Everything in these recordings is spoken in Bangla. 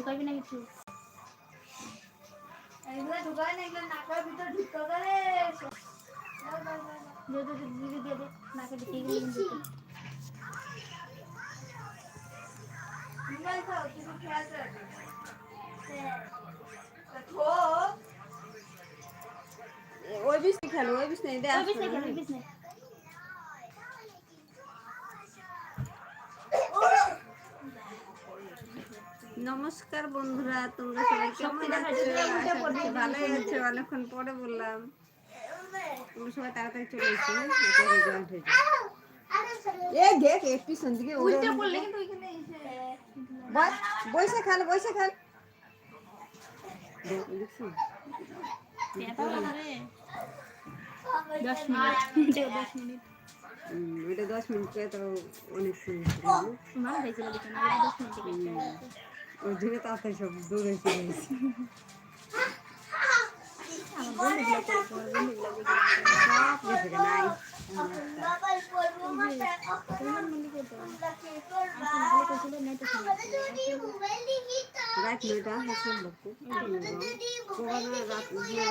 ঢুকাবি না কিছু? ওই বিষ খেলো ওই বিষ নেই ওই বিষ নে ওই বিষ নে। নমস্কার বন্ধুরা তোমরা সবাই কেমন আছো? ভালোই আছো অনেকক্ষণ পরে বললাম। তোমরা সবাই তাড়াতাড়ি চলে এসো দেখ এর পিছন দিকে উড়ে পড়লে কিন্তু ওইখানে বস বসে বসে দশ মিনিট। দশ মিনিট। ওইটা দশ মিনিট তো অনেক সময় ওই জন্য তাড়াতাড়ি সব দৌড়ে চলে গেছে। দিবি তো রাত নয়টা হাসির লোক রাত দিয়ে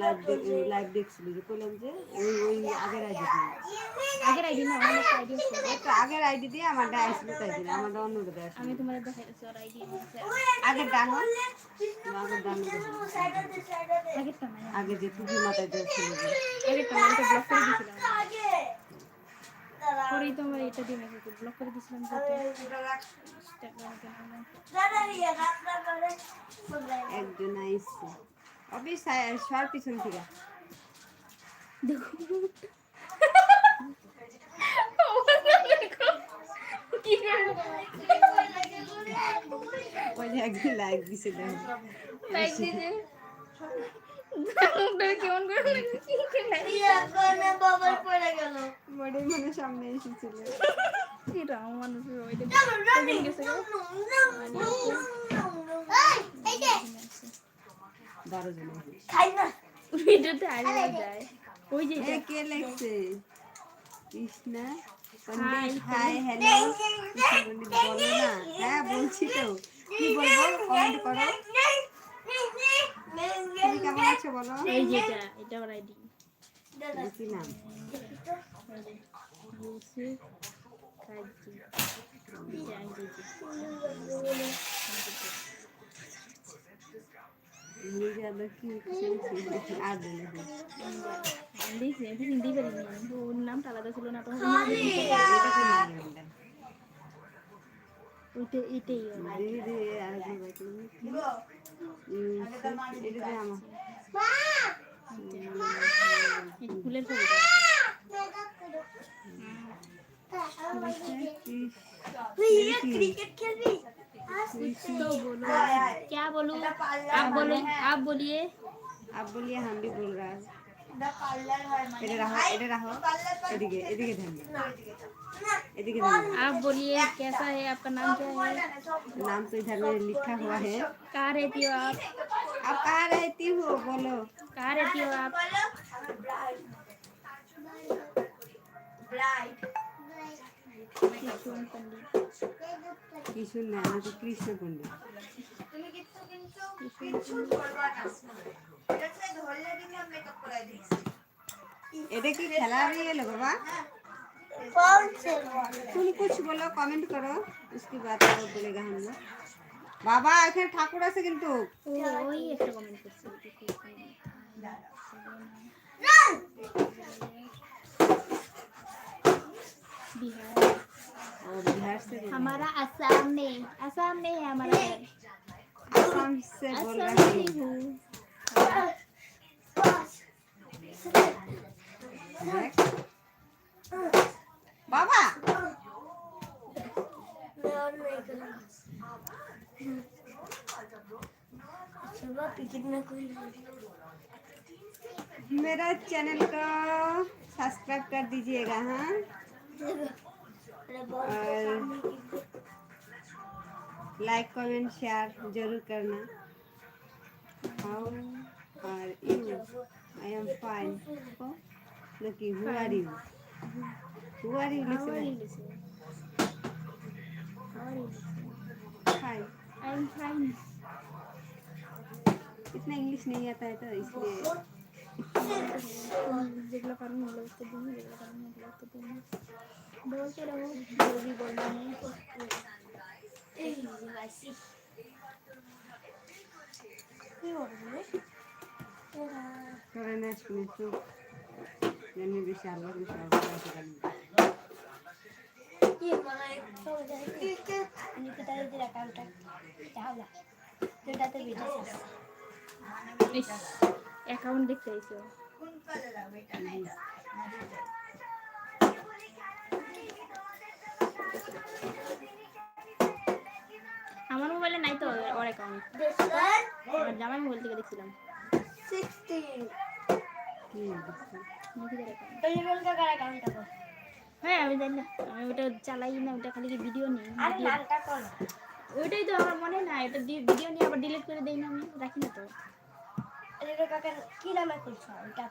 লাইভ লাইভ দেখছিল যে কইলাম যে ওই ওই আগের আইডি দিয়ে। আগের আইডি না আমার আইডি একটা আগের আইডি দিয়ে আসছিল তাই জন্য আমারটা অন্যটা দেয় আমি তোমার দেখাইছি ওর আইডি আগের ডানো আগের ডানো আগেরটা না আগে যে টুপি মাথায় দিয়েছিল যে। আগেরটা না এটা ব্লক করে দিয়েছিলাম। পরেই তো আমার এটা দিয়ে মেসেজ ব্লক করে দিয়েছিলাম একজন আইসছে। অফিস সর পিছন থেকে লাইক দিছে লাইক কেমন করে বাবার পড়ে গেল মানে সামনে এসেছিল মানুষ ওইটা? বারো জন। ভিডিওতে আগে যায়। ওই যে কে লেখছে? কৃষ্ণা? Hi hello. কৃষ্ণা বলো না। হ্যাঁ বলছি তো। কি বলব? কমেন্ট করো। তুমি কেমন আছো বলো? এই যে এটা এটা ওর আইডি। কি নাম? Kazi. Hindi siya nagkikisisi. Ado na siya. Hindi siya. Hindi pa rin yun. Doon lang talaga sila natutunan. Kasi nangyayari. Ite, ite yun. Hindi, hindi. Ado ba ito? Ito na mo. Ma! Ma! Kulan ko dito. Cricket खेल रही तो बोलो बोलू? आप बोलो? आप बोलिए। आप बोलिए हम भी बोल रहा है। आप बोलिए कैसा है आपका नाम क्या है? नाम तो इधर में लिखा हुआ है। कहाँ रहती हो आप? आप कहाँ रहती हो? बोलो। कहाँ रहती हो आप? किशुन पंडित। किशुन नाम तो कृष्ण पंडित। তুমি কিছু কিন্তু কিছু করবা না এটা সে ধরলে দিলে মেকআপ করে দিচ্ছি এটা কি খেলা হয়ে গেল বাবা कौन से तुम कुछ बोलो कमेंट करो उसके बाद और बोलेगा हम लोग বাবা এখানে ঠাকুর আছে কিন্তু ও ওই একটা কমেন্ট করছে बिहार और बिहार से बोल- हमारा असम में असम में है हमारा बोल रही हूँ बाबा। मेरा चैनल को सब्सक्राइब कर दीजिएगा हाँ? और लाइक कमेंट शेयर जरूर करना और और you I am fine Lucy who are you who are you How are you, listen Lucy? How are you, Lucy? Fine I'm fine. इतना इंग्लिश नहीं आता है तो इसलिए যেগুলো পারেন ওগুলো উত্তর দিন যেগুলো পারেন ওগুলো উত্তর দিন বলতে রহো जो भी অ্যাকাউন্ট দেখতে চাইছো কোন কাজে লাগবে এটা না এটা আমার মোবাইলে নাই তো ওর অ্যাকাউন্ট আমার জামাই মোবাইল থেকে দেখছিলাম। হ্যাঁ আমি জানি না। আমি ওটা চালাই না ওটা খালি ভিডিও নিই ওইটাই তো আমার মনে নাই ওটা ভিডিও নিয়ে আবার ডিলিট করে দেই না আমি রাখি না তো। কি নামে খুলছ? ওইটা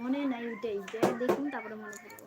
মনে নাই ওইটাই। দেখুন তারপরে মনে তোমরা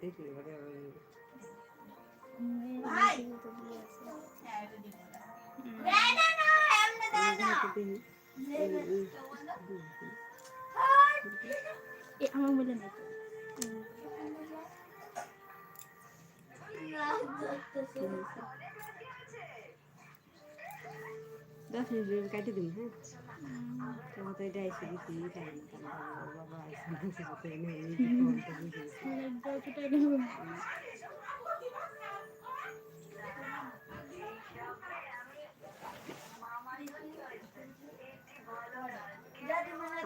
দেখলি ভাই দাও না এ আমার বলে নাই তো দশ মিনিট কাটি দিন হ্যাঁ তোমার তো এটা এসে দিচ্ছি তাই বাবা এসে ফোনটা বুঝে আমার পড়তে ই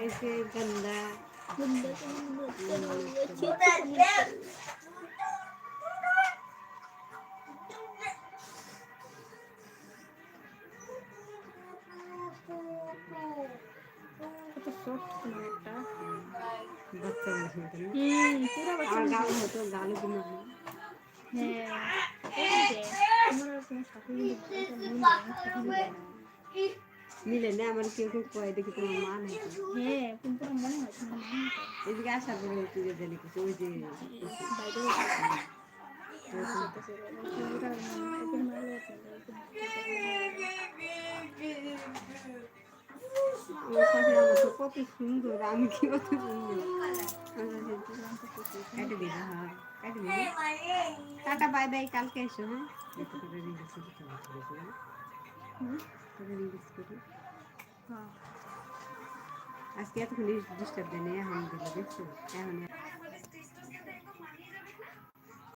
ऐसे गंदा तो सॉफ्ट टमाटा बच्चा पूरा बच्चा गाल हो तो गालों को मारना মিলে না আমার কেউ কেউ কয় দেখি তোমার মা নাই। হ্যাঁ কিন্তু মনে হয়। এদিকে আসার পরে তুই জানি কিছু ওই যে আমার শাশুড়ি আমার তো কত সুন্দর আমি কি কত সুন্দর কাটে দিবা হ্যাঁ কাটে দিবি টাটা বাই বাই কালকে এসো হ্যাঁ একটু করে রিলিজ করি হুম করে রিলিজ করি হ্যাঁ আজকে এতক্ষণ ডিস্টার্ব দেয় না এখন দিল দেখছো এখন